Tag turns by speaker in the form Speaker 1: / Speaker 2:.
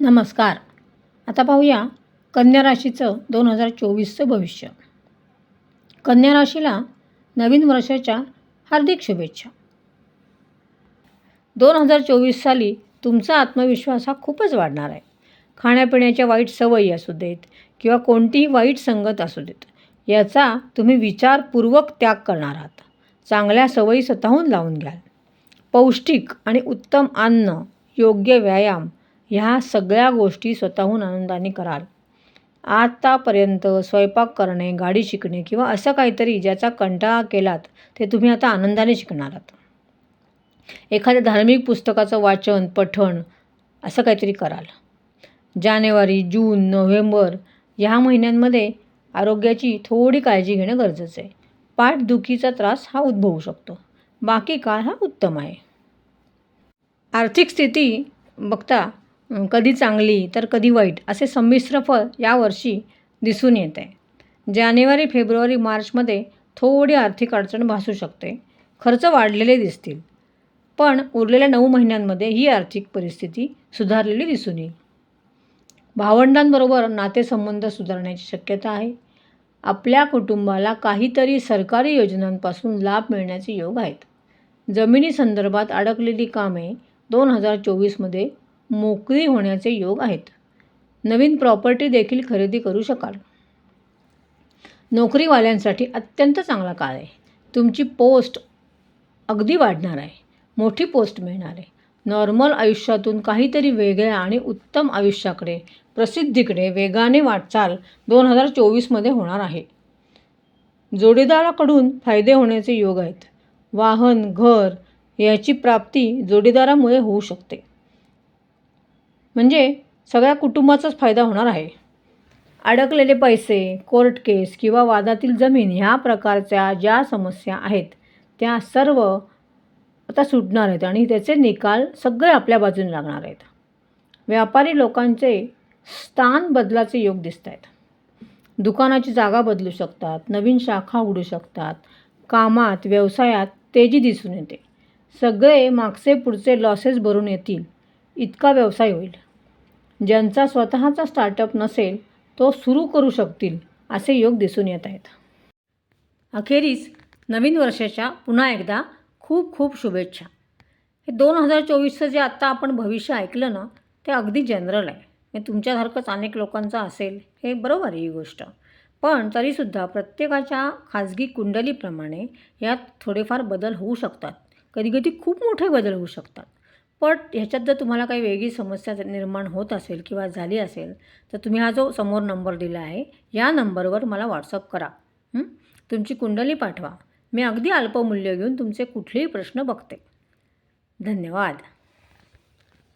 Speaker 1: नमस्कार. आता पाहूया कन्या राशीचं दोन हजार चोवीसचं भविष्य. कन्या राशीला नवीन वर्षाच्या हार्दिक शुभेच्छा. दोन हजार चोवीस साली तुमचा आत्मविश्वास हा खूपच वाढणार आहे. खाण्यापिण्याच्या वाईट सवयी असू देत किंवा कोणतीही वाईट संगत असू देत याचा तुम्ही विचारपूर्वक त्याग करणार आहात. चांगल्या सवयी स्वतःहून लावून घ्याल. पौष्टिक आणि उत्तम अन्न योग्य व्यायाम ह्या सगळ्या गोष्टी स्वतःहून आनंदाने कराल. आतापर्यंत स्वयंपाक करणे गाडी शिकणे किंवा असं काहीतरी ज्याचा कंटाळा केलात ते तुम्ही आता आनंदाने शिकणार आहात. एखाद्या धार्मिक पुस्तकाचं वाचन पठण असं काहीतरी कराल. जानेवारी जून नोव्हेंबर ह्या महिन्यांमध्ये आरोग्याची थोडी काळजी घेणं गरजेचं आहे. पाठदुखीचा त्रास हा उद्भवू शकतो. बाकी काळ हा उत्तम आहे. आर्थिक स्थिती बघता कधी चांगली तर कधी वाईट असे संमिश्र फळ यावर्षी दिसून येत. आहे जानेवारी फेब्रुवारी मार्चमध्ये थोडी आर्थिक अडचण भासू शकते. खर्च वाढलेले दिसतील. पण उरलेल्या नऊ महिन्यांमध्ये ही आर्थिक परिस्थिती सुधारलेली दिसून येईल. भावंडांबरोबर नातेसंबंध सुधारण्याची शक्यता आहे. आपल्या कुटुंबाला काहीतरी सरकारी योजनांपासून लाभ मिळण्याचे योग आहेत. जमिनी संदर्भात अडकलेली कामे दोन हजार चोवीसमध्ये मोकळी होण्याचे योग आहेत. नवीन प्रॉपर्टी देखील खरेदी करू शकाल. नोकरीवाल्यांसाठी अत्यंत चांगला काळ आहे. तुमची पोस्ट अगदी वाढणार आहे. मोठी पोस्ट मिळणार आहे. नॉर्मल आयुष्यातून काहीतरी वेगळ्या आणि उत्तम आयुष्याकडे प्रसिद्धीकडे वेगाने वाटचाल दोन हजार चोवीसमध्ये होणार आहे. जोडीदाराकडून फायदे होण्याचे योग आहेत. वाहन घर याची प्राप्ती जोडीदारामुळे होऊ शकते. म्हणजे सगळ्या कुटुंबाचाच फायदा होणार आहे. अडकलेले पैसे कोर्ट केस किंवा वादातील जमीन ह्या प्रकारच्या ज्या समस्या आहेत त्या सर्व आता सुटणार आहेत आणि त्याचे निकाल सगळे आपल्या बाजूने लागणार आहेत. व्यापारी लोकांचे स्थान बदलाचे योग दिसत आहेत दुकानाची जागा बदलू शकतात नवीन शाखा उघडू शकतात कामात व्यवसायात तेजी दिसून येते. सगळे मागचे पुढचे लॉसेस भरून येतील. इतका व्यवसाय होईल. ज्यांचा स्वतःचा स्टार्टअप नसेल तो सुरू करू शकतील असे योग दिसून येत आहेत. अखेरीस नवीन वर्षाच्या पुन्हा एकदा खूप खूप शुभेच्छा. हे दोन हजार चोवीसचं जे आत्ता आपण भविष्य ऐकलं ना ते अगदी जनरल आहे. हे तुमच्यासारखंच अनेक लोकांचं असेल हे बरोबर आहे ही गोष्ट. पण तरीसुद्धा प्रत्येकाच्या खाजगी कुंडलीप्रमाणे यात थोडेफार बदल होऊ शकतात. कधीकधी खूप मोठे बदल होऊ शकतात. पण ह्याच्यात जर तुम्हाला काही वेगळी समस्या निर्माण होत असेल किंवा झाली असेल तर तुम्ही हा जो समोर नंबर दिला आहे या नंबरवर मला व्हॉट्सअप करा. तुमची कुंडली पाठवा. मी अगदी अल्पमूल्य घेऊन तुमचे कुठलेही प्रश्न बघते. धन्यवाद.